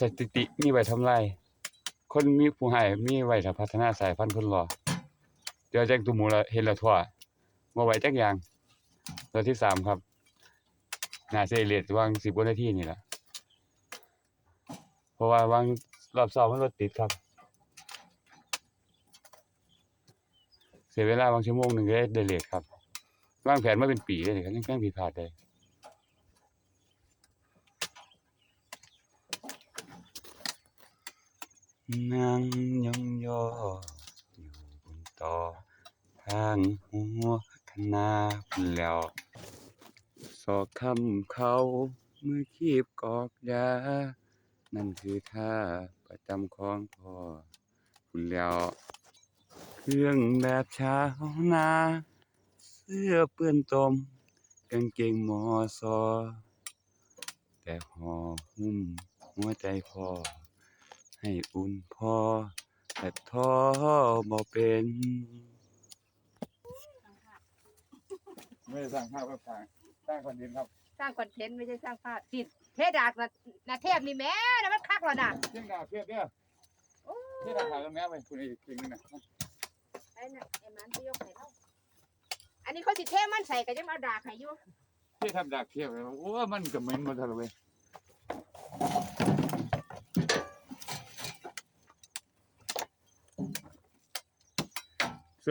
สถิติมีไว้ทำลาย คนมีผู้ให้มีไว้ถ้าพัฒนาสายพันธุ์คนรอเดี๋ยวแจ้งตุหมูละเห็นและทั่วบ่ไหวจักอย่างตัวที่สามครับน่าสิได้เลทวาง10กว่านาทีนี่ล่ะเพราะว่าวางรอบสองมันรถติดครับ เสียเวลาบางชั่วโมงหนึ่งก็ได้ได้เลทครับวางแผนมาเป็นปีเลยครับยังแกล้งผิดพลาดได้ นั่งยองยออยู่บนต่อทางหัวคณะพุ่นแล้วสอกคำเขามือคีบกอกยา นั่นคือท่าประจำของพ่อพุ่นแล้ว เครื่องแบบชาวนา เสื้อเปื้อนตมกางเกงมอซอ แต่ห่อหุ้มหัวใจพ่อ ให้อุ่นพอแต่ท้อบ่เป็นไม่ได้สร้างภาพครับสร้างสร้างคอนเทนต์ครับสร้างคอนเทนต์ไม่ใช่สร้างภาพติดเทดากนะนาเทพนี่แม่นะมันคักแล้วนะเรื่องดาวเทียบเนี่ยโอ้ที่เราถ่ายตรงนี้ไปคุณอีกทีนึงนะไอ้น่ะไอ้มันที่ยกให้เราอันนี้เขาสิเทมันใส่ก็ยังเอาดากให้อยู่ที่ทำดาวเทียบเลยโอ้มันกับมันมาทะเล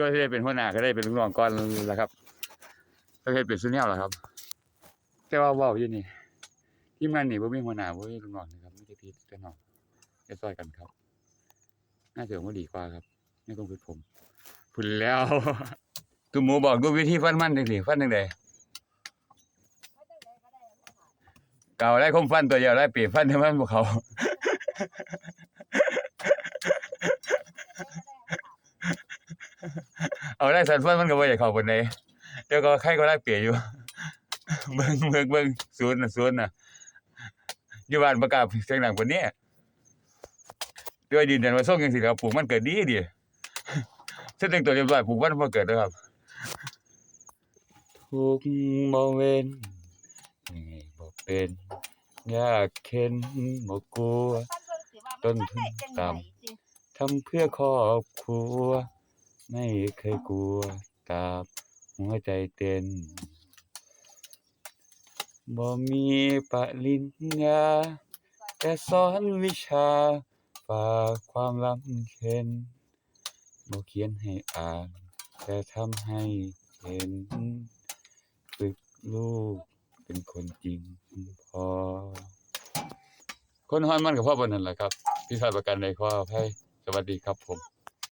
เสื้อที่ได้เป็นหัวหน้าก็ได้เป็นลูกน้องก่อนแล้วครับก็เคยเป็นซุเนียลแล้วครับ แต่ว่าว้าอยู่นี่ทีมงานนี่บ่มีหัวหน้าบ่มีลูกน้องนะครับไม่ได้ผิดแต่น้องจะซอยกันครับ น่าจะว่าดีกว่าครับไม่ต้องพูดผมพูดแล้วตุหมูบอกดูวิธีฟันมันจังสิฟันจังไดเก่าได้คมฟันตัวเดียวได้ปีฟันให้มันบ่เขา เอาได้สันฟันมันก็บ่อยากเข้าปานใดเดี๋ยวก็ใครก็ได้เปรียอยู่ เบิ่งเบิ่งเบิ่งศูนย์น่ะศูนย์น่ะอยู่บ้านประกาศเสียงดังปานนี้เดี๋ยวยืนยันว่าส่งจังซี่ครับปลูกมันเกิดดีดีเสร็จแต่งตัวเรียบร้อยปลูกมันบ่เกิดเด้อครับทุกบ่เว้นเหนื่อยบ่เป็นยากเข็นบ่กลัว ต้นทุนต่ำทำเพื่อครอบครัว ไม่เคยกลัวตาบหัวใจเต้นบ่มีปริญญาแต่สอนวิชาฝากความลำเค็นบ่เขียนให้อ่าน แต่ทำให้เห็น ฝึกลูกเป็นคนจริงพอ คนฮ้อนมันกับพ่อบ่นั่นแหละครับ พี่ชายประกันใดขออภัยสวัสดีครับผม